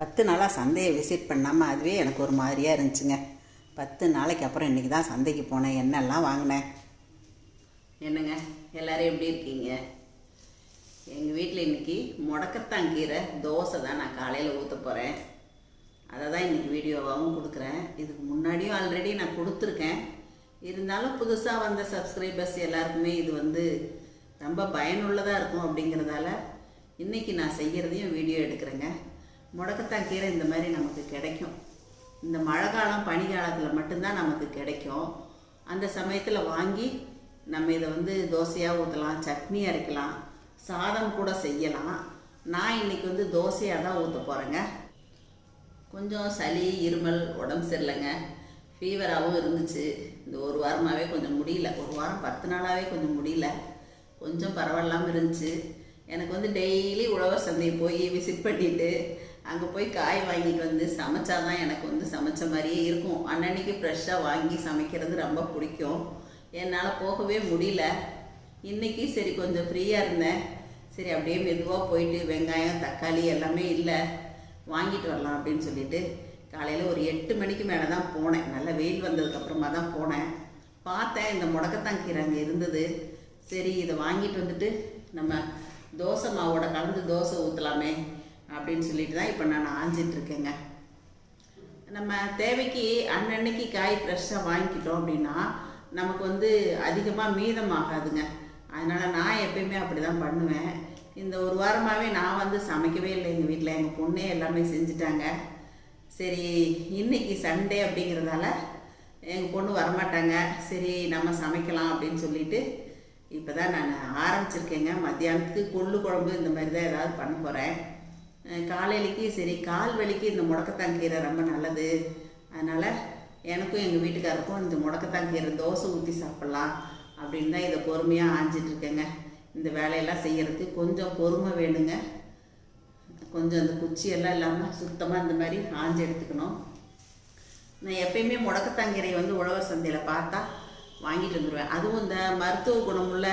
பத்து நாளாக சந்தையை விசிட் பண்ணாமல் அதுவே எனக்கு ஒரு மாதிரியாக இருந்துச்சுங்க. பத்து நாளைக்கு அப்புறம் இன்றைக்கி தான் சந்தைக்கு போனேன். என்னெல்லாம் வாங்கினேன்? என்னங்க எல்லோரும் எப்படி இருக்கீங்க? எங்கள் வீட்டில் இன்றைக்கி முடக்கத்தான் கீரை தோசை தான் நான் காலையில் ஊற்ற போகிறேன் அதை தான் இன்றைக்கி வீடியோவாகவும் கொடுக்குறேன். இதுக்கு முன்னாடியும் ஆல்ரெடி நான் கொடுத்துருக்கேன். இருந்தாலும் புதுசாக வந்த சப்ஸ்கிரைபர்ஸ் எல்லாருக்குமே இது வந்து ரொம்ப பயனுள்ளதாக இருக்கும் அப்படிங்கிறதால இன்றைக்கி நான் செய்கிறதையும் வீடியோ எடுக்கிறேங்க. முடக்கத்தான் கீரை இந்த மாதிரி நமக்கு கிடைக்கும். இந்த மழை காலம் பனி காலத்தில் மட்டும்தான் நமக்கு கிடைக்கும். அந்த சமயத்தில் வாங்கி நம்ம இதை வந்து தோசையாக ஊற்றலாம் சட்னி அரைக்கலாம் சாதம் கூட செய்யலாம். நான் இன்றைக்கி வந்து தோசையாக தான் ஊற்ற போகிறேங்க கொஞ்சம் சளி இருமல் உடம்பு சரியில்லைங்க. ஃபீவராகவும் இருந்துச்சு. இந்த ஒரு வாரமாகவே கொஞ்சம் முடியல. ஒரு வாரம் பத்து நாளாகவே கொஞ்சம் முடியல. கொஞ்சம் பரவாயில்லாமல் இருந்துச்சு. எனக்கு வந்து டெய்லி உழவர் சந்தை போய் விசிட் பண்ணிட்டு அங்கே போய் காய் வாங்கிட்டு வந்து சமைச்சாதான் எனக்கு வந்து சமைச்ச மாதிரியே இருக்கும். அன்னன்னைக்கு ஃப்ரெஷ்ஷாக வாங்கி சமைக்கிறது ரொம்ப பிடிக்கும். என்னால் போகவே முடியல. இன்றைக்கி சரி கொஞ்சம் ஃப்ரீயாக இருந்தேன். சரி அப்படியே மெதுவாக போயிட்டு வெங்காயம் தக்காளி எல்லாமே இல்லை வாங்கிட்டு வரலாம் அப்படின்னு சொல்லிட்டு காலையில் ஒரு எட்டு மணிக்கு மேலே தான் போனேன். நல்ல வெயில் வந்ததுக்கப்புறமா தான் போனேன். பார்த்தேன் இந்த முடக்கத்தான் கீரை அங்கே இருந்தது. சரி இதை வாங்கிட்டு வந்துட்டு நம்ம தோசை மாவோட கலந்து தோசை ஊற்றலாமே அப்படின்னு சொல்லிட்டு தான் இப்போ நான் ஆஞ்சிட்டு இருக்கேங்க நம்ம தேவைக்கு அன்னன்னைக்கு காய் ஃப்ரெஷ்ஷாக வாங்கிக்கிட்டோம் அப்படின்னா நமக்கு வந்து அதிகமாக மீதமாகாதுங்க. அதனால் நான் எப்பயுமே அப்படி தான் பண்ணுவேன். இந்த ஒரு வாரமாகவே நான் வந்து சமைக்கவே இல்லை எங்கள் வீட்டில் எங்கள் பொண்ணே எல்லாமே செஞ்சுட்டாங்க. சரி இன்னைக்கு சண்டே அப்படிங்கிறதால எங்கள் பொண்ணு வரமாட்டாங்க. சரி நம்ம சமைக்கலாம் அப்படின்னு சொல்லிட்டு இப்போ தான் நான் ஆரம்பிச்சிருக்கேங்க. மத்தியானத்துக்கு கொள்ளு குழம்பு இந்த மாதிரி தான் ஏதாவது பண்ண போகிறேன் காலையிலைக்கு சரி கால் வலிக்கு இந்த முடக்கத்தாங்கீரை ரொம்ப நல்லது. அதனால் எனக்கும் எங்கள் வீட்டுக்காருக்கும் இந்த முடக்கத்தாங்கீரை தோசை ஊற்றி சாப்பிட்லாம் அப்படின்னு தான் இதை பொறுமையாக ஆஞ்சிட்ருக்கேங்க இந்த வேலையெல்லாம் செய்கிறதுக்கு கொஞ்சம் பொறுமை வேணுங்க. கொஞ்சம் அந்த குச்சியெல்லாம் இல்லாமல் சுத்தமாக இந்த மாதிரி ஆஞ்சு எடுத்துக்கணும். நான் எப்பயுமே முடக்கத்தாங்கீரை வந்து உழவர் சந்தையில் பார்த்தா வாங்கிட்டு வந்துடுவேன் அதுவும் இந்த மருத்துவ குணமுள்ள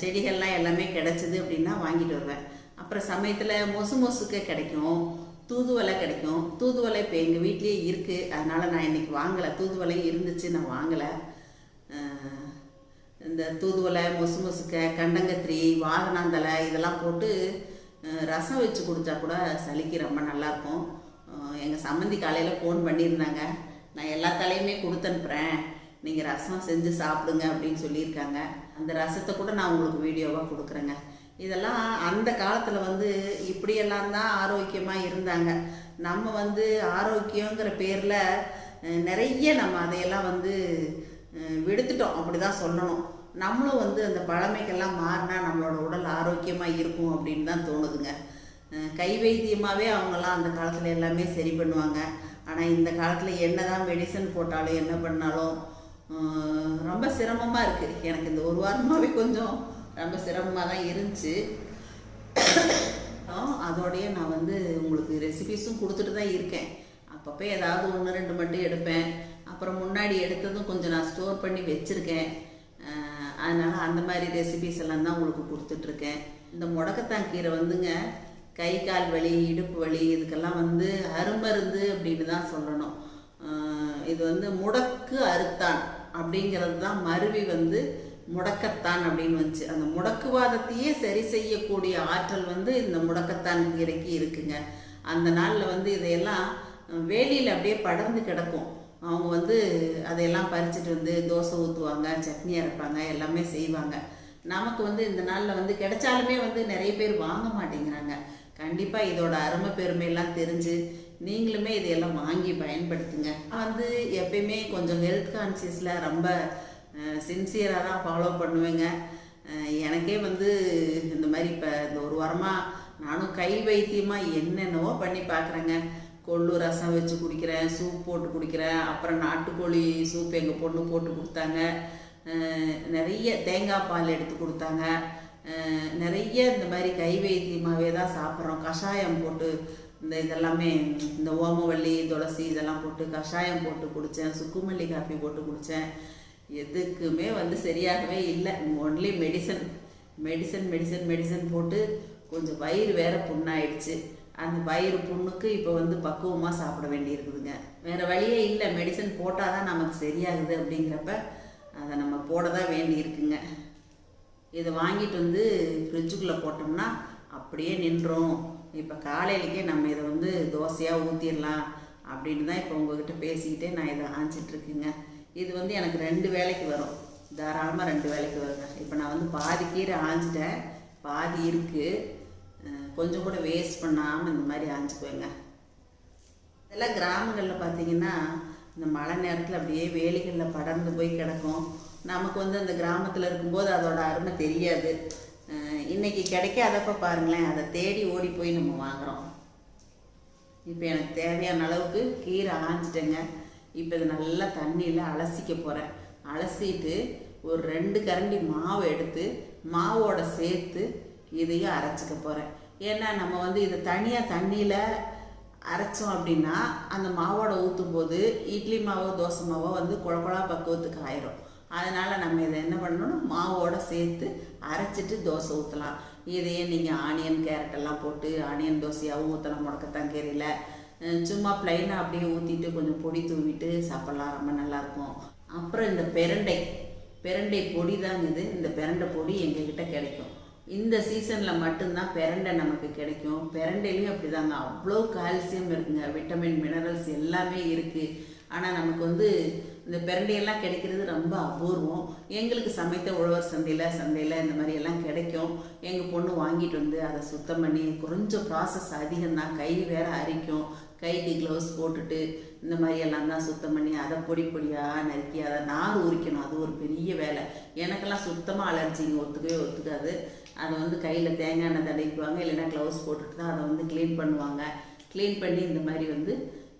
செடிகள்லாம் எல்லாமே கிடச்சிது அப்படின்னா வாங்கிட்டு வருவேன். அப்புறம் சமயத்தில் மொசு மொசுக்கு கிடைக்கும். தூதுவலை கிடைக்கும். தூதுவளை இப்போ எங்கள் வீட்லேயே இருக்குது அதனால் நான் இன்னைக்கு வாங்கலை. தூதுவலை இருந்துச்சு நான் வாங்கலை. இந்த தூதுவளை மொசு மொசுக்க கண்டங்கத்திரி வாகனாந்தலை இதெல்லாம் போட்டு ரசம் வச்சு குடித்தா கூட சளிக்கு ரொம்ப நல்லாயிருக்கும் எங்கள் சம்மந்தி காலையில் ஃபோன் பண்ணியிருந்தாங்க. நான் எல்லா தலையுமே கொடுத்து அனுப்புகிறேன் நீங்கள் ரசம் செஞ்சு சாப்பிடுங்க அப்படின்னு சொல்லியிருக்காங்க. அந்த ரசத்தை கூட நான் உங்களுக்கு வீடியோவாக கொடுக்குறேங்க. இதெல்லாம் அந்த காலத்தில் வந்து இப்படியெல்லாம் தான் ஆரோக்கியமாக இருந்தாங்க. நம்ம வந்து ஆரோக்கியங்கிற பேரில் நிறைய நம்ம அதையெல்லாம் வந்து விடுத்துட்டோம். அப்படி தான் சொல்லணும். நம்மளும் வந்து அந்த பழமைக்கெல்லாம் மாறினா நம்மளோட உடல் ஆரோக்கியமாக இருக்கும் அப்படின்னு தான் தோணுதுங்க. கை வைத்தியமாகவே அவங்கெல்லாம் அந்த காலத்தில் எல்லாமே சரி பண்ணுவாங்க. ஆனால் இந்த காலத்தில் என்ன தான் மெடிசன் போட்டாலும் என்ன பண்ணாலும் ரொம்ப சிரமமாக இருக்குது எனக்கு இந்த ஒரு வாரமாகவே கொஞ்சம் ரொம்ப சிரமமாக தான் இருந்துச்சு. அதோடைய நான் வந்து உங்களுக்கு ரெசிபிஸும் கொடுத்துட்டு தான் இருக்கேன். அப்பப்போ ஏதாவது ஒன்று ரெண்டு மட்டும் எடுப்பேன். அப்புறம் முன்னாடி எடுத்ததும் கொஞ்சம் நான் ஸ்டோர் பண்ணி வச்சுருக்கேன். அதனால் அந்த மாதிரி ரெசிபிஸ் எல்லாம் தான் உங்களுக்கு கொடுத்துட்ருக்கேன் இந்த முடக்கத்தான் கீரை வந்துங்க கை கால் வலி இடுப்பு வலி இதுக்கெல்லாம் வந்து அருமருந்து அப்படின்னு தான் சொல்லணும். இது வந்து முடக்கு அறுத்தான் அப்படிங்கிறது தான் மருவி வந்து முடக்கத்தான் அப்படின்னு வந்துச்சு. அந்த முடக்குவாதத்தையே சரி செய்யக்கூடிய ஆற்றல் வந்து இந்த முடக்கத்தான் கீரைக்கு இருக்குங்க. அந்த நாளில் வந்து இதையெல்லாம் வேலியில் அப்படியே படர்ந்து கிடக்கும். அவங்க வந்து அதையெல்லாம் பறிச்சுட்டு வந்து தோசை ஊற்றுவாங்க சட்னி அரைப்பாங்க எல்லாமே செய்வாங்க. நமக்கு வந்து இந்த நாளில் வந்து கிடைச்சாலுமே வந்து நிறைய பேர் வாங்க மாட்டேங்கிறாங்க. கண்டிப்பாக இதோட அருமை பெருமையெல்லாம் தெரிஞ்சு நீங்களுமே இதையெல்லாம் வாங்கி பயன்படுத்துங்க. வந்து எப்பயுமே கொஞ்சம் ஹெல்த் கான்சியஸில் ரொம்ப சின்சியராக தான் ஃபாலோ பண்ணுவேங்க. எனக்கே வந்து இந்த மாதிரி இப்போ இந்த ஒரு வாரமாக நானும் கை வைத்தியமாக என்னென்னவோ பண்ணி பார்க்குறேங்க கொள்ளு ரசம் வச்சு குடிக்கிறேன் சூப் போட்டு குடிக்கிறேன். அப்புறம் நாட்டுக்கோழி சூப் எங்கள் பொண்ணு போட்டு கொடுத்தாங்க. நிறைய தேங்காய் பால் எடுத்து கொடுத்தாங்க. நிறைய இந்த மாதிரி கை வைத்தியமாகவே தான் சாப்பிட்றோம். கஷாயம் போட்டு இந்த இதெல்லாமே இந்த ஓமவல்லி துளசி இதெல்லாம் போட்டு கஷாயம் போட்டு குடித்தேன் சுக்குமல்லி காஃபி போட்டு குடித்தேன் எதுக்குமே வந்து சரியாகவே இல்லை. Only medicine medicine medicine medicine போட்டு கொஞ்சம் வயிறு வேற புண்ணாயிடுச்சு. அந்த வயிறு புண்ணுக்கு இப்போ வந்து பக்குவமாக சாப்பிட வேண்டியிருக்குதுங்க. வேறு வழியே இல்லை. மெடிசன் போட்டால் தான் நமக்கு சரியாகுது அப்படிங்கிறப்ப அதை நம்ம போட தான் வேண்டியிருக்குங்க. இதை வாங்கிட்டு வந்து ஃப்ரிட்ஜுக்குள்ளே போட்டோம்னா அப்படியே நின்றோம். இப்போ காலையிலக்கே நம்ம இதை வந்து தோசையாக ஊற்றிடலாம் அப்படின்னு தான் இப்போ உங்ககிட்ட பேசிக்கிட்டே நான் இதை ஆஞ்சிட்ருக்குங்க இது வந்து எனக்கு ரெண்டு வேலைக்கு வரும். தாராளமாக ரெண்டு வேலைக்கு வருங்க. இப்போ நான் வந்து பாதி கீரை ஆஞ்சிட்டேன். பாதி இருக்குது கொஞ்சம் கூட வேஸ்ட் பண்ணாமல் இந்த மாதிரி ஆஞ்சிக்குவேங்க. இதெல்லாம் கிராமங்களில் பார்த்தீங்கன்னா இந்த மழை நேரத்தில் அப்படியே வேலிகளில் படர்ந்து போய் கிடக்கும். நமக்கு வந்து அந்த கிராமத்தில் இருக்கும்போது அதோட அருமை தெரியாது. இன்றைக்கி இன்னைக்கு கிடைக்காதப்ப பாருங்களேன் அதை தேடி ஓடி போய் நம்ம வாங்குறோம். இப்போ எனக்கு தேவையான அளவுக்கு கீரை ஆஞ்சிட்டேங்க. இப்போ இது நல்லா தண்ணியில் அலசிக்க போகிறேன் அலசிட்டு ஒரு ரெண்டு கரண்டி மாவு எடுத்து மாவோட சேர்த்து இதையும் அரைச்சிக்க போகிறேன் ஏன்னா நம்ம வந்து இதை தனியாக தண்ணியில் அரைச்சோம் அப்படின்னா அந்த மாவோட ஊற்றும் போது இட்லி மாவோ தோசை மாவோ வந்து குழக்குழா பக்குவத்துக்கு ஆயிரும். அதனால் நம்ம இதை என்ன பண்ணணும் மாவோட சேர்த்து அரைச்சிட்டு தோசை ஊற்றலாம் இதையே நீங்கள் ஆனியன் கேரட் எல்லாம் போட்டு ஆனியன் தோசையாகவும் ஊற்றலாம் முடக்கத்தான் கீரையில். சும்மா ப்ளைனாக அப்படியே ஊற்றிட்டு கொஞ்சம் பொடி தூவிட்டு சாப்பிட்லாம் ரொம்ப நல்லாயிருக்கும். அப்புறம் இந்த பெரண்டை பெரண்டை பொடி தாங்க இது. இந்த பெரண்டை பொடி எங்ககிட்ட கிடைக்கும். இந்த சீசனில் மட்டும்தான் பெரண்டை நமக்கு கிடைக்கும். பெரண்டையிலையும் அப்படிதாங்க. அவ்வளோ கால்சியம் இருக்குங்க. விட்டமின் மினரல்ஸ் எல்லாமே இருக்குது ஆனால் நமக்கு வந்து இந்த பெரண்டையெல்லாம் கிடைக்கிறது ரொம்ப அபூர்வம். எங்களுக்கு சமைத்த உழவர் சந்தையில் சந்தையில் இந்த மாதிரி எல்லாம் கிடைக்கும். எங்கள் பொண்ணு வாங்கிட்டு வந்து அதை சுத்தம் பண்ணி கொஞ்சம் ப்ராசஸ் அதிகம்தான். கை வேற அரிக்கும். கைக்கு க்ளவுஸ் போட்டுட்டு இந்த மாதிரி எல்லாம் தான் சுத்தம் பண்ணி அதை பொடி பொடியாக நறுக்கி அதை நார் உரிக்கணும். அது ஒரு பெரிய வேலை. எனக்கெல்லாம் சுத்தமாக அலர்ஜிங்க ஒத்துக்கவே ஒத்துக்காது. அதை வந்து கையில் தேங்காய் எண்ணெய் தடவிக்குவாங்க. இல்லைன்னா க்ளவுஸ் போட்டுட்டு தான் அதை வந்து க்ளீன் பண்ணுவாங்க. க்ளீன் பண்ணி இந்த மாதிரி வந்து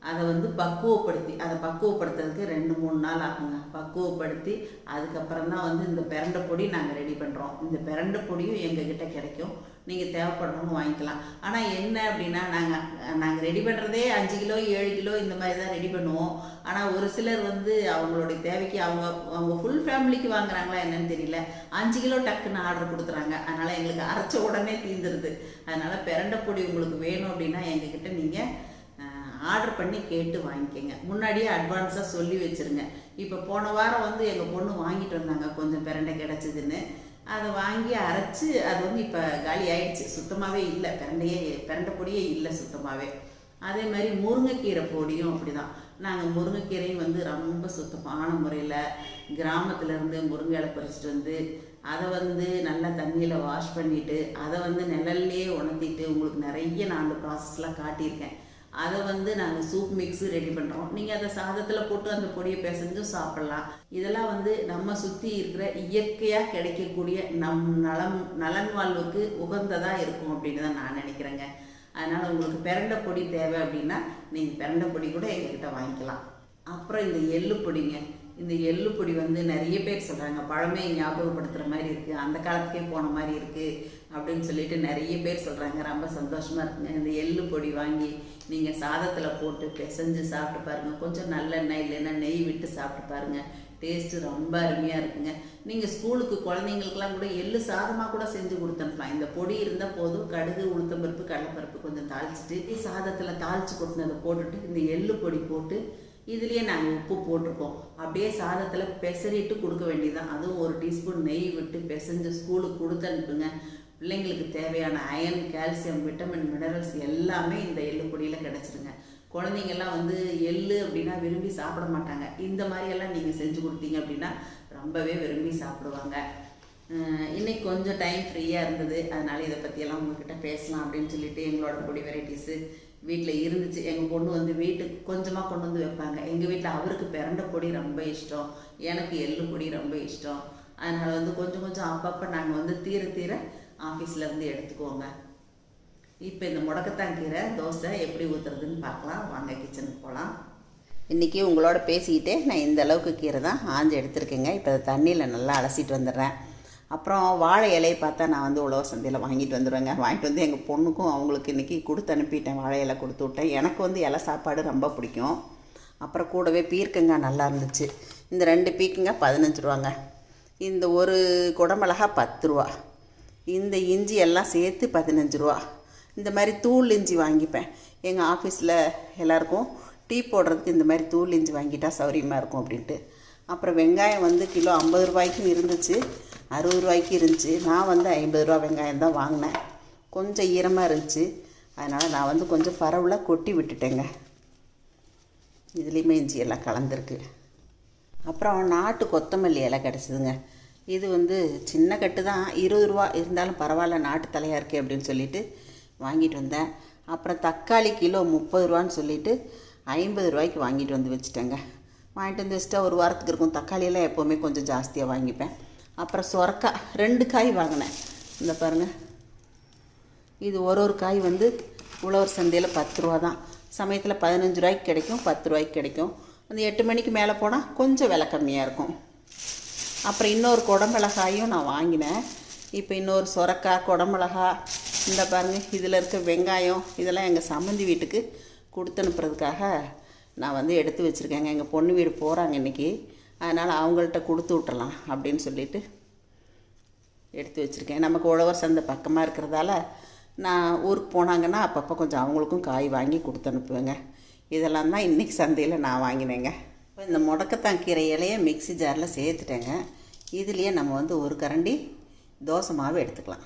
அதை வந்து பக்குவப்படுத்தி அதை பக்குவப்படுத்துறதுக்கு ரெண்டு மூணு நாள் ஆகுங்க. பக்குவப்படுத்தி அதுக்கப்புறம் தான் வந்து இந்த பிரண்டை பொடி நாங்கள் ரெடி பண்ணுறோம் இந்த பிரண்டை பொடியும் எங்ககிட்ட கிடைக்கும். நீங்கள் தேவைப்படுறவங்க வாங்கிக்கலாம். ஆனால் என்ன அப்படின்னா நாங்கள் நாங்கள் ரெடி பண்ணுறதே அஞ்சு கிலோ ஏழு கிலோ இந்த மாதிரி தான் ரெடி பண்ணுவோம். ஆனால் ஒரு சிலர் வந்து அவங்களுடைய தேவைக்கு அவங்க அவங்க ஃபுல் ஃபேமிலிக்கு வாங்குறாங்களா என்னன்னு தெரியல. அஞ்சு கிலோ டக்குன்னு ஆர்டர் கொடுத்துறாங்க அதனால் எங்களுக்கு அரைச்ச உடனே தீந்துருது. அதனால் பிரண்டை பொடி உங்களுக்கு வேணும் அப்படின்னா எங்ககிட்ட நீங்கள் ஆர்டர் பண்ணி கேட்டு வாங்கிக்கோங்க. முன்னாடியே அட்வான்ஸாக சொல்லி வச்சுருங்க. இப்போ போன வாரம் வந்து எங்கள் பொண்ணு வாங்கிட்டு வந்தாங்க. கொஞ்சம் பிரண்டை கிடச்சிதுன்னு. அதை வாங்கி அரைச்சி அது வந்து இப்போ காலி ஆயிடுச்சு. சுத்தமாகவே இல்லை. பிரண்டையே பிரண்டை பொடியே இல்லை சுத்தமாகவே அதே மாதிரி முருங்கைக்கீரை பொடியும் அப்படி தான் நாங்கள் முருங்கைக்கீரையும் வந்து ரொம்ப சுத்தமான முறையில் கிராமத்துலேருந்து முருங்கை இலை பறிச்சிட்டு வந்து அதை வந்து நல்லா தண்ணியில் வாஷ் பண்ணிவிட்டு அதை வந்து நிழல்லையே உணர்த்திட்டு உங்களுக்கு நிறைய நான் அந்த ப்ராசஸ்லாம் காட்டியிருக்கேன். அதை வந்து நாங்கள் சூப் மிக்ஸு ரெடி பண்ணுறோம் நீங்கள் அதை சாதத்தில் போட்டு அந்த பொடியை பிசைஞ்சும் சாப்பிட்லாம். இதெல்லாம் வந்து நம்ம சுற்றி இருக்கிற இயற்கையாக கிடைக்கக்கூடிய நம் நலம் நலன் வாழ்வுக்கு உகந்ததாக இருக்கும் அப்படின்னு தான் நான் நினைக்கிறேங்க. அதனால் உங்களுக்கு பிரண்டை பொடி தேவை அப்படின்னா நீங்கள் பிரண்டை பொடி கூட எங்ககிட்ட வாங்கிக்கலாம். அப்புறம் இந்த எள்ளு பொடிங்க. இந்த எள்ளு பொடி வந்து நிறைய பேர் சொல்கிறாங்க பழமே ஞாபகப்படுத்துகிற மாதிரி இருக்குது அந்த காலத்துக்கே போன மாதிரி இருக்குது அப்படின்னு சொல்லிட்டு நிறைய பேர் சொல்கிறாங்க ரொம்ப சந்தோஷமாக இருக்குங்க. இந்த எள்ளு பொடி வாங்கி நீங்கள் சாதத்தில் போட்டு பிசைஞ்சு சாப்பிட்டு பாருங்கள் கொஞ்சம் நல்லெண்ணெய் இல்லைன்னா நெய் விட்டு சாப்பிட்டு பாருங்கள் டேஸ்ட்டு ரொம்ப அருமையாக இருக்குங்க. நீங்கள் ஸ்கூலுக்கு குழந்தைங்களுக்குலாம் கூட எள்ளு சாதமாக கூட செஞ்சு கொடுத்தனுப்பலாம். இந்த பொடி இருந்தால் போதும். கடுகு உளுத்தம்பருப்பு கடலைப்பருப்பு கொஞ்சம் தாளிச்சிட்டு சாதத்தில் தாளித்து கொட்டினதை போட்டுட்டு இந்த எள்ளு பொடி போட்டு இதுலேயே நாங்கள் உப்பு போட்டிருக்கோம். அப்படியே சாதத்தில் பெசரிட்டு கொடுக்க வேண்டியதான் அதுவும் ஒரு டீஸ்பூன் நெய் விட்டு பிசைஞ்சு ஸ்கூலுக்கு கொடுத்து அனுப்புங்க. பிள்ளைங்களுக்கு தேவையான அயன் கால்சியம் விட்டமின் மினரல்ஸ் எல்லாமே இந்த எள்ளு பொடியில் கிடச்சிருங்க. குழந்தைங்கள்லாம் வந்து எள்ளு அப்படின்னா விரும்பி சாப்பிட மாட்டாங்க. இந்த மாதிரியெல்லாம் நீங்கள் செஞ்சு கொடுத்தீங்க அப்படின்னா ரொம்பவே விரும்பி சாப்பிடுவாங்க. இன்றைக்கி இன்னைக்கு கொஞ்சம் டைம் ஃப்ரீயாக இருந்தது. அதனால் இதை பற்றியெல்லாம் உங்ககிட்ட பேசலாம் அப்படின்னு சொல்லிட்டு எங்களோட பொடி வெரைட்டிஸு வீட்டில் இருந்துச்சு. எங்கள் பொண்ணு வந்து வீட்டுக்கு கொஞ்சமாக கொண்டு வந்து வைப்பாங்க. எங்கள் வீட்டில் அவருக்கு பிறண்ட பொடி ரொம்ப இஷ்டம். எனக்கு எள்ளு பொடி ரொம்ப இஷ்டம். அதனால் வந்து கொஞ்சம் கொஞ்சம் அப்பப்போ நாங்கள் வந்து தீர தீர ஆஃபீஸில் இருந்து எடுத்துக்கோங்க. இப்போ இந்த முடக்கத்தான் கீரை தோசை எப்படி ஊற்றுறதுன்னு பார்க்கலாம். வாங்க கிச்சனுக்கு போகலாம் இன்றைக்கி உங்களோட பேசிக்கிட்டே நான் இந்த அளவுக்கு கீரை தான் ஆஞ்சு எடுத்திருக்கேங்க. இப்போ அதை தண்ணியில் நல்லா அலசிட்டு வந்துடுறேன். அப்புறம் வாழை இலையை பார்த்தா நான் வந்து உழவர் சந்தையில் வாங்கிட்டு வந்துடுவேங்க வாங்கிட்டு வந்து எங்கள் பொண்ணுக்கும் அவங்களுக்கு இன்றைக்கி கொடுத்து அனுப்பிட்டேன். வாழை இலை கொடுத்து விட்டேன். எனக்கு வந்து இலை சாப்பாடு ரொம்ப பிடிக்கும். அப்புறம் கூடவே பீர்க்கங்காய் நல்லா இருந்துச்சு. இந்த ரெண்டு பீக்கங்காய் பதினஞ்சு ரூபாங்க. இந்த ஒரு குடமிளகா பத்து ரூபா. இந்த இஞ்சி எல்லாம் சேர்த்து பதினஞ்சு ரூபா. இந்த மாதிரி தூள் இஞ்சி வாங்கிப்பேன். எங்கள் ஆஃபீஸில் எல்லாருக்கும் டீ போடுறதுக்கு இந்த மாதிரி தூள் இஞ்சி வாங்கிட்டா சௌரியமாக இருக்கும் அப்படின்ட்டு. அப்புறம் வெங்காயம் வந்து கிலோ ஐம்பது ரூபாய்க்கும் இருந்துச்சு. அறுபது ரூபாய்க்கு இருந்துச்சு. நான் வந்து ஐம்பது ரூபா வெங்காயம் தான் வாங்கினேன். கொஞ்சம் ஈரமாக இருந்துச்சு. அதனால் நான் வந்து கொஞ்சம் பரவலாக கொட்டி விட்டுட்டேங்க. இதுலேயுமே இஞ்சி எல்லாம் கலந்துருக்கு. அப்புறம் நாட்டு கொத்தமல்லி இலை கிடச்சிதுங்க. இது வந்து சின்ன கட்டு தான். இருபது ரூபா இருந்தாலும் பரவாயில்ல நாட்டு தலையாக இருக்கே அப்படின்னு சொல்லிட்டு வாங்கிட்டு வந்தேன். அப்புறம் தக்காளி கிலோ முப்பது ரூபான்னு சொல்லிட்டு ஐம்பது ரூபாய்க்கு வாங்கிட்டு வந்து வச்சுட்டேங்க. வாங்கிட்டு வந்து வச்சுட்டா ஒரு வாரத்துக்கு இருக்கும். தக்காளியெல்லாம் எப்போவுமே கொஞ்சம் ஜாஸ்தியாக வாங்கிப்பேன். அப்புறம் சொரக்காய் ரெண்டு காய் வாங்கினேன். இந்த பாருங்கள் இது ஒரு ஒரு காய் வந்து உழவர் சந்தையில் பத்து ரூபா தான். சமயத்தில் பதினஞ்சு ரூபாய்க்கு கிடைக்கும் பத்து ரூபாய்க்கு கிடைக்கும். அந்த எட்டு மணிக்கு மேலே போனால் கொஞ்சம் விலை கம்மியாக இருக்கும். அப்புறம் இன்னொரு குடமிளகாயும் நான் வாங்கினேன். இப்போ இன்னொரு சொரக்காய் குடமிளகா இந்த பாருங்கள் இதில் இருக்க வெங்காயம் இதெல்லாம் எங்கள் சம்மந்தி வீட்டுக்கு கொடுத்து அனுப்புறதுக்காக நான் வந்து எடுத்து வச்சுருக்கேங்க. எங்கள் பொண்ணு வீடு போகிறாங்க இன்றைக்கி அதனால் அவங்கள்ட்ட கொடுத்து விட்டுறலாம் அப்படின்னு சொல்லிட்டு எடுத்து வச்சுருக்கேன். நமக்கு உழவர் சந்தை பக்கமாக இருக்கிறதால நான் ஊருக்கு போனாங்கன்னா அப்பப்போ கொஞ்சம் அவங்களுக்கும் காய் வாங்கி கொடுத்து அனுப்புவேங்க. இதெல்லாம் தான் இன்றைக்கி சந்தையில் நான் வாங்கினேங்க. இப்போ இந்த முடக்கத்தான் கீரை இலையை மிக்ஸி ஜாரில் சேர்த்துட்டேங்க. இதுலேயே நம்ம வந்து ஒரு கரண்டி தோசை மாவு எடுத்துக்கலாம்.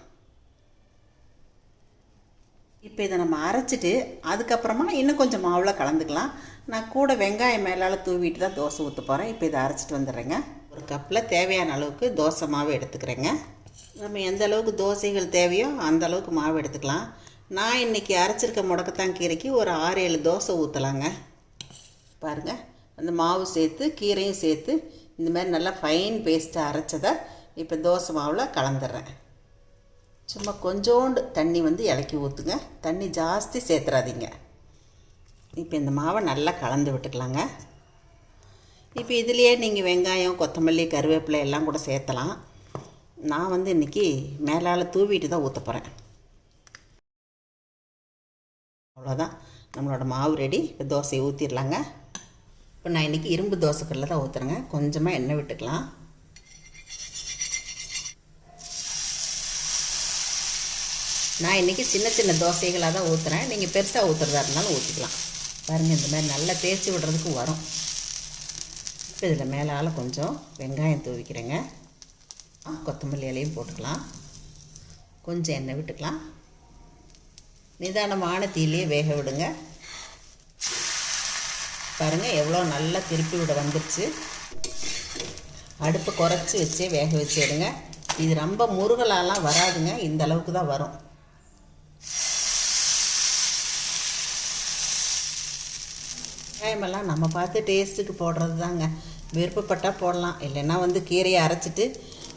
இப்போ இதை நம்ம அரைச்சிட்டு அதுக்கப்புறமா இன்னும் கொஞ்சம் மாவில் கலந்துக்கலாம். நான் கூட வெங்காயம் மேலால் தூவிட்டு தான் தோசை ஊற்ற போகிறேன் இப்போ இதை அரைச்சிட்டு வந்துடுறேங்க. ஒரு கப்பில் தேவையான அளவுக்கு தோசை மாவு எடுத்துக்கிறேங்க. நம்ம எந்த அளவுக்கு தோசைகள் தேவையோ அந்த அளவுக்கு மாவு எடுத்துக்கலாம். நான் இன்றைக்கி அரைச்சிருக்க முடக்கத்தான் கீரைக்கு ஒரு ஆறு ஏழு தோசை ஊற்றலாங்க பாருங்கள் அந்த மாவு சேர்த்து கீரையும் சேர்த்து இந்த மாதிரி நல்லா ஃபைன் பேஸ்ட்டாக அரைச்சதை இப்போ தோசை மாவில் கலந்துடுறேன். சும்மா கொஞ்சோண்டு தண்ணி வந்து இலக்கி ஊற்றுங்க தண்ணி ஜாஸ்தி சேர்த்துறாதீங்க. இப்போ இந்த மாவை நல்லா கலந்து விட்டுக்கலாங்க. இப்போ இதுலேயே நீங்கள் வெங்காயம் கொத்தமல்லி கருவேப்பிலை எல்லாம் கூட சேர்த்தலாம். நான் வந்து இன்றைக்கி மேலால் தூவிட்டு தான் ஊற்ற போகிறேன் அவ்வளோதான் நம்மளோட மாவு ரெடி இப்போ தோசையை ஊற்றிடலாங்க இப்போ நான் இன்றைக்கி இரும்பு தோசைக்கல்ல தான் ஊற்றுறேங்க கொஞ்சமாக எண்ணெய் விட்டுக்கலாம். நான் இன்றைக்கி சின்ன சின்ன தோசைகளாக தான் ஊற்றுறேன் நீங்கள் பெருசாக ஊற்றுறதா இருந்தாலும் ஊற்றிக்கலாம் பாருங்கள் இந்த மாதிரி நல்லா தேய்ச்சி விடுறதுக்கு வரும். இப்போ இதில் மேலால் கொஞ்சம் வெங்காயம் தூவிக்கிறேங்க. கொத்தமல்லி இலையும் போட்டுக்கலாம். கொஞ்சம் எண்ணெய் விட்டுக்கலாம். நிதானமான தீலையே வேக விடுங்க. பாருங்கள் எவ்வளோ நல்லா திருப்பி விட வந்துருச்சு. அடுப்பு குறைச்சி வச்சே வேக வச்சு எடுங்க. இது ரொம்ப முருகலாலாம் வராதுங்க இந்த அளவுக்கு தான் வரும். வெங்காயமெல்லாம் நம்ம பார்த்து டேஸ்ட்டுக்கு போடுறது தாங்க. விருப்பப்பட்டால் போடலாம் இல்லைன்னா வந்து கீரையை அரைச்சிட்டு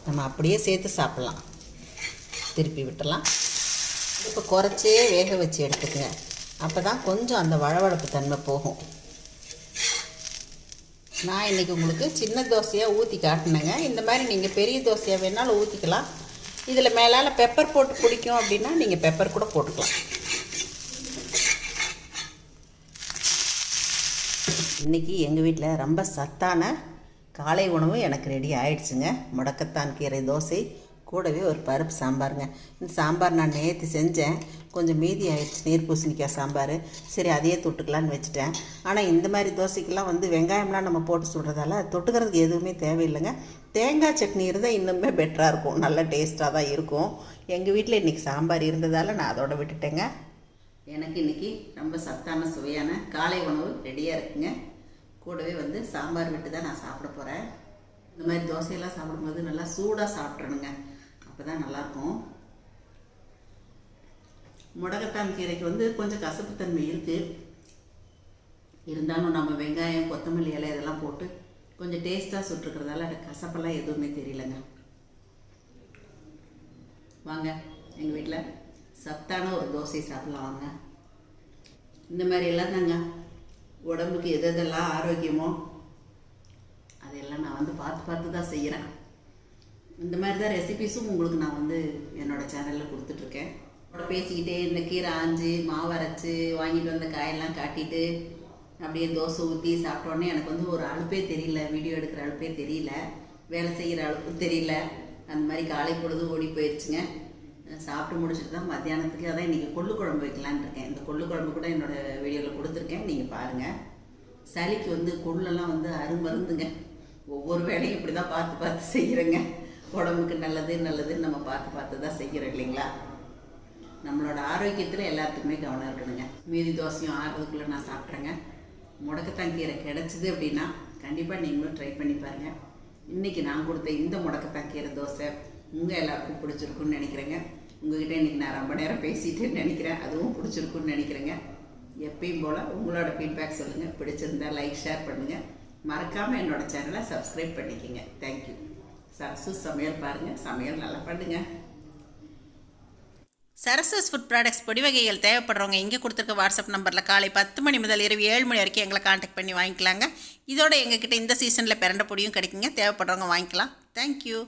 நம்ம அப்படியே சேர்த்து சாப்பிட்லாம். திருப்பி விட்டுலாம் இப்போ குறைச்சே வேக வச்சு எடுத்துக்கங்க. அப்போ தான் கொஞ்சம் அந்த வழவழப்பு தன்மை போகும். நான் இன்றைக்கி உங்களுக்கு சின்ன தோசையாக ஊற்றி காட்டினேங்க. இந்த மாதிரி நீங்கள் பெரிய தோசையாக வேணாலும் ஊற்றிக்கலாம் இதில் மேலால் பெப்பர் போட்டு பிடிக்கும் அப்படின்னா நீங்கள் பெப்பர் கூட போட்டுக்கலாம். இன்றைக்கி எங்கள் வீட்டில் ரொம்ப சத்தான காலை உணவு எனக்கு ரெடி ஆயிடுச்சுங்க. முடக்கத்தான் கீரை தோசை கூடவே ஒரு பருப்பு சாம்பாருங்க. இந்த சாம்பார் நான் நேற்று செஞ்சேன். கொஞ்சம் மீதி ஆயிடுச்சு நீர் பூசணிக்காய் சாம்பார். சரி அதையே தொட்டுக்கலான்னு வச்சுட்டேன். ஆனால் இந்த மாதிரி தோசைக்கெல்லாம் வந்து வெங்காயம்லாம் நம்ம போட்டு சுடுறதால தொட்டுக்கிறதுக்கு எதுவுமே தேவையில்லைங்க. தேங்காய் சட்னி இருந்தால் இன்னுமே பெட்டராக இருக்கும். நல்ல டேஸ்ட்டாக தான் இருக்கும். எங்கள் வீட்டில் இன்றைக்கி சாம்பார் இருந்ததால் நான் அதோட விட்டுட்டேங்க. எனக்கு இன்றைக்கி ரொம்ப சத்தான சுவையான காலை உணவு ரெடியாக இருக்குங்க. கூடவே வந்து சாம்பார் விட்டு தான் நான் சாப்பிட போகிறேன் இந்த மாதிரி தோசையெல்லாம் சாப்பிடும்போது நல்லா சூடாக சாப்பிட்றணுங்க அப்போ தான் நல்லாயிருக்கும் முடக்கத்தான் கீரைக்கு வந்து கொஞ்சம் கசப்புத்தன்மை இருக்குது இருந்தாலும் நம்ம வெங்காயம் கொத்தமல்லி இலை இதெல்லாம் போட்டு கொஞ்சம் டேஸ்ட்டாக சுட்டுருக்கிறதால அந்த கசப்பெல்லாம் எதுவுமே தெரியலங்க. வாங்க எங்கள் வீட்டில் சத்தான ஒரு தோசை சாப்பிடலாம் வாங்க இந்த மாதிரியெல்லாம் தாங்க. உடம்புக்கு எது எதெல்லாம் ஆரோக்கியமோ அதையெல்லாம் நான் வந்து பார்த்து பார்த்து தான் செய்கிறேன் இந்த மாதிரி தான் ரெசிபிஸும் உங்களுக்கு நான் வந்து என்னோடய சேனலில் கொடுத்துட்ருக்கேன் பேசிக்கிட்டே இந்த கீரை ஆஞ்சு மாவு அரைச்சி வாங்கிட்டு வந்த காயெல்லாம் காட்டிட்டு அப்படியே தோசை ஊற்றி சாப்பிட்டோன்னே எனக்கு வந்து ஒரு அழுப்பே தெரியல வீடியோ எடுக்கிற அழுப்பே தெரியல வேலை செய்கிற அழுப்பு தெரியல. அந்த மாதிரி காலை பொழுது ஓடி போயிடுச்சுங்க. சாப்பிட்டு முடிச்சுட்டு தான் மத்தியானத்துக்கு அதான் இன்றைக்கி கொள்ளு குழம்பு வைக்கலான்னு இருக்கேன். இந்த கொள்ளு குழம்பு கூட என்னோடய வீடியோவில் கொடுத்துருக்கேன் நீங்கள் பாருங்கள் சளிக்கு வந்து கொள்ளெல்லாம் வந்து அருமருந்துங்க. ஒவ்வொரு வேலையும் இப்படி தான் பார்த்து பார்த்து செய்கிறேங்க உடம்புக்கு நல்லது நல்லதுன்னு நம்ம பார்த்து பார்த்து தான் செய்கிறோம் இல்லைங்களா? நம்மளோட ஆரோக்கியத்தில் எல்லாத்துக்குமே கவனம் இருக்கணுங்க. மீதி தோசையும் ஆறுறதுக்குள்ளே நான் சாப்பிட்றேங்க. முடக்கத்தான் கீரை கிடச்சிது அப்படின்னா கண்டிப்பாக நீங்களும் ட்ரை பண்ணி பாருங்கள் இன்றைக்கி நான் கொடுத்த இந்த முடக்கத்தான் கீரை தோசை உங்கள் எல்லாருக்கும் பிடிச்சிருக்குன்னு நினைக்கிறேங்க. உங்ககிட்ட இன்றைக்கி நான் ரொம்ப நேரம் பேசிட்டேன்னு நினைக்கிறேன். அதுவும் பிடிச்சிருக்குன்னு நினைக்கிறேங்க. எப்பயும் போல் உங்களோட ஃபீட்பேக் சொல்லுங்கள் பிடிச்சிருந்தா லைக் ஷேர் பண்ணுங்கள் மறக்காமல் என்னோட சேனலை சப்ஸ்கிரைப் பண்ணிக்கோங்க. தேங்க்யூ சரசு சமையல் பாருங்கள் சமையல் நல்லா பண்ணுங்கள் சரஸ்வஸ் ஃபுட் ப்ராடக்ட்ஸ் பொடி வகைகள் தேவைப்படுறவங்க இங்கே கொடுத்துருக்க வாட்ஸ்அப் நம்பரில் காலை பத்து மணி முதல் இரவு ஏழு மணி வரைக்கும் எங்களை காண்டாக்ட் பண்ணி வாங்கிக்கலாங்க. இதோட எங்ககிட்ட இந்த சீசனில் பிறண்ட பொடியும் கிடைக்குங்க. தேவைப்படுறவங்க வாங்கிக்கலாம். தேங்க்யூ